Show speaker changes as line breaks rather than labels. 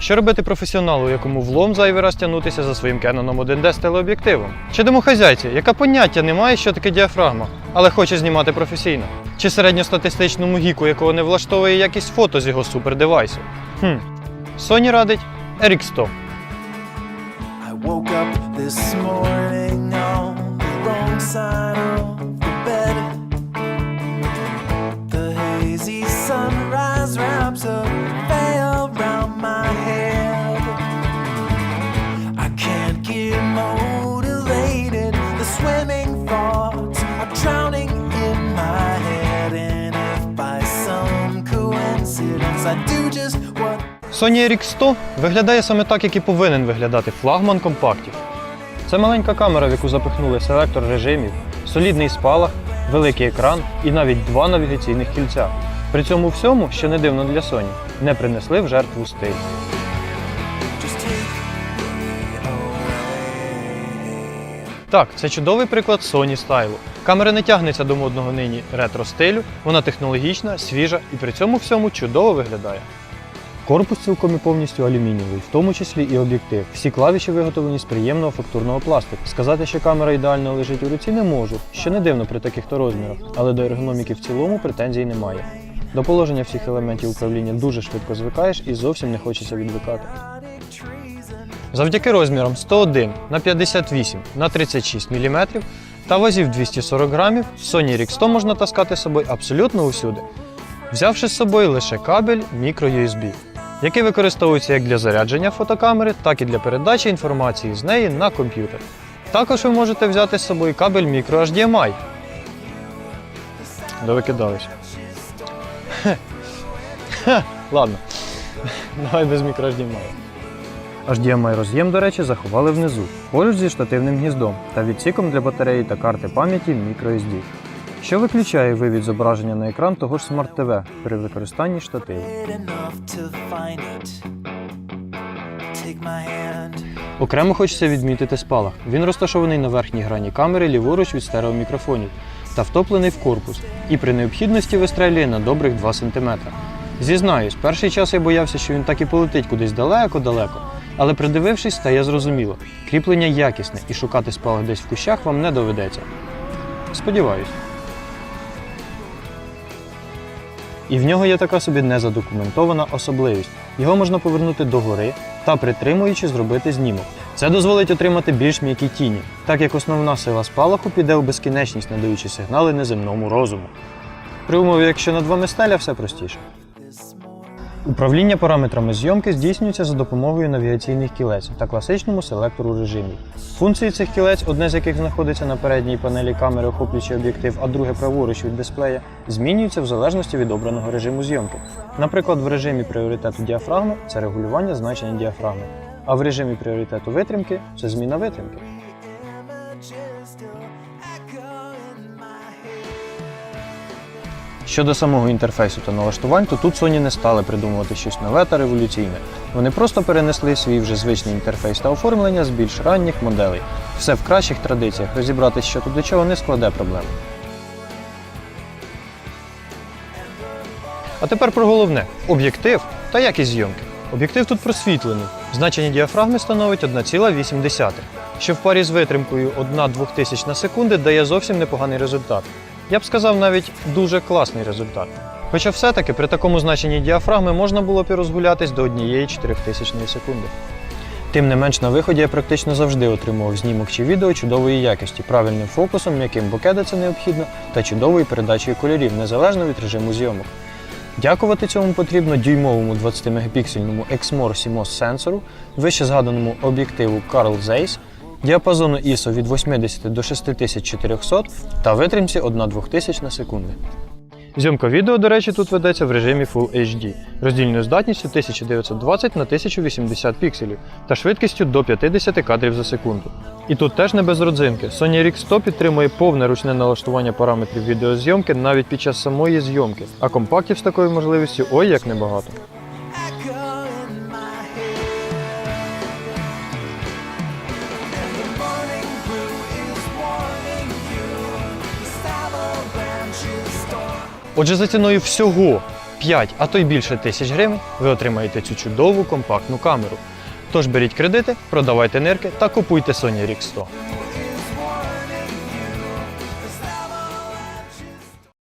Що робити професіоналу, якому влом зайвий раз тягнутися за своїм Canon 1D з телеоб'єктивом? Чи домохазяйці, яка поняття не має, що таке діафрагма, але хоче знімати професійно? Чи середньостатистичному гіку, якого не влаштовує якість фото з його супердевайсу? Хм. Sony радить RX100.
I woke up this morning on the wrong side of
Sony RX100 виглядає саме так, як і повинен виглядати флагман компактів. Це маленька камера, в яку запихнули селектор режимів, солідний спалах, великий екран і навіть два навігаційних кільця. При цьому всьому, що не дивно для Sony, не принесли в жертву стиль. Так, це чудовий приклад Sony стайлу. Камера не тягнеться до модного нині ретро стилю, вона технологічна, свіжа і при цьому всьому чудово виглядає. Корпус цілком і повністю алюмінієвий, в тому числі і об'єктив. Всі клавіші виготовлені з приємного фактурного пластику. Сказати, що камера ідеально лежить у руці, не можу, що не дивно при таких то розмірах, але до ергономіки в цілому претензій немає. До положення всіх елементів управління дуже швидко звикаєш і зовсім не хочеться відвикати. Завдяки розмірам 101 на 58 на 36 мм та вазів 240 грамів, Sony RX100 можна таскати з собою абсолютно усюди, взявши з собою лише кабель microUSB, який використовується як для зарядження фотокамери, так і для передачі інформації з неї на комп'ютер. Також ви можете взяти з собою кабель microHDMI. Довикидались. Хе. Хе. Ладно. Давай без microHDMI. HDMI роз'єм, до речі, заховали внизу, поруч зі штативним гніздом та відсіком для батареї та карти пам'яті microSD, що виключає вивід зображення на екран того ж Smart TV при використанні штативу. Окремо хочеться відмітити спалах. Він розташований на верхній грані камери ліворуч від стереомікрофонів та втоплений в корпус, і при необхідності вистрелює на добрих 2 см. Зізнаюсь, перший час я боявся, що він так і полетить кудись далеко-далеко, але придивившись, стає зрозуміло, кріплення якісне і шукати спалах десь в кущах вам не доведеться. Сподіваюсь. І в нього є така собі незадокументована особливість. Його можна повернути догори та притримуючи зробити знімок. Це дозволить отримати більш м'які тіні, так як основна сила спалаху піде у безкінечність, надаючи сигнали неземному розуму. При умові, якщо над вами стеля, все простіше. Управління параметрами зйомки здійснюється за допомогою навігаційних кілець та класичному селектору режимів. Функції цих кілець, одне з яких знаходиться на передній панелі камери, охоплюючи об'єктив, а друге праворуч від дисплея, змінюються в залежності від обраного режиму зйомки. Наприклад, в режимі пріоритету діафрагми це регулювання значення діафрагми, а в режимі пріоритету витримки це зміна витримки. Щодо самого інтерфейсу та налаштувань, то тут Sony не стали придумувати щось нове та революційне. Вони просто перенесли свій вже звичний інтерфейс та оформлення з більш ранніх моделей. Все в кращих традиціях, розібратись, що тут до чого не складе проблем. А тепер про головне об'єктив та якість зйомки. Об'єктив тут просвітлений. Значення діафрагми становить 1,8, що в парі з витримкою 1 тисяч на секунди дає зовсім непоганий результат. Я б сказав навіть дуже класний результат. Хоча все-таки при такому значенні діафрагми можна було б і розгулятись до 1 4000 секунди. Тим не менш на виході я практично завжди отримував знімок чи відео чудової якості, правильним фокусом, м'яким бокеда це необхідно, та чудовою передачею кольорів, незалежно від режиму зйомок. Дякувати цьому потрібно дюймовому 20-мегапіксельному Exmor CMOS сенсору, вище згаданому об'єктиву Carl Zeiss, діапазону ISO від 80 до 6400 та витримці 1-2000 на секунди. Зйомка відео, до речі, тут ведеться в режимі Full HD, роздільною здатністю 1920 на 1080 пікселів та швидкістю до 50 кадрів за секунду. І тут теж не без родзинки. Sony RX100 підтримує повне ручне налаштування параметрів відеозйомки навіть під час самої зйомки, а компактів з такою можливістю ой як небагато. Отже, за ціною всього 5, а то й більше тисяч гривень, ви отримаєте цю чудову компактну камеру. Тож беріть кредити, продавайте нирки та купуйте Sony RX 100.